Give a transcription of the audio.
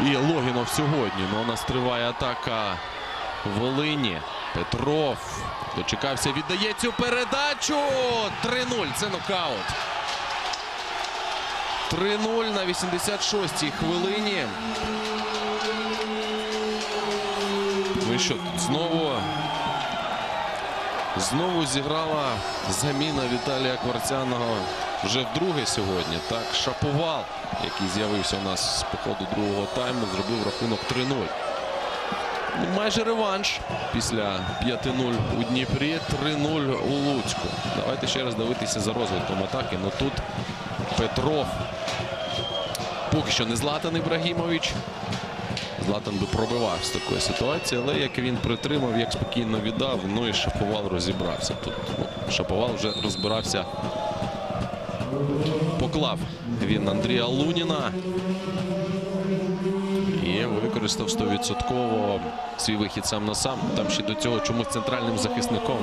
І Логінов сьогодні. Ну, у нас триває атака Волині. Петров дочекався, віддає цю передачу. 3-0. Це нокаут. 3-0 на 86-й хвилині. Ну що, знову, знову зіграла заміна Віталія Кварцяного вже вдруге сьогодні. Так, Шаповал, який з'явився у нас з походу другого тайму, зробив рахунок 3-0. Ну, майже реванш після 5-0 у Дніпрі, 3-0 у Луцьку. Давайте ще раз дивитися за розвитком атаки. Ну тут Петров. Поки що не Златан Ібрагімович. Златан би пробивав з такої ситуації, але як він притримав, як спокійно віддав, ну і Шаповал розібрався. Тут ну, Шаповал вже розбирався. Поклав він Андрія Луніна і використав 100% свій вихід сам на сам. Там ще до цього чомусь центральним захисником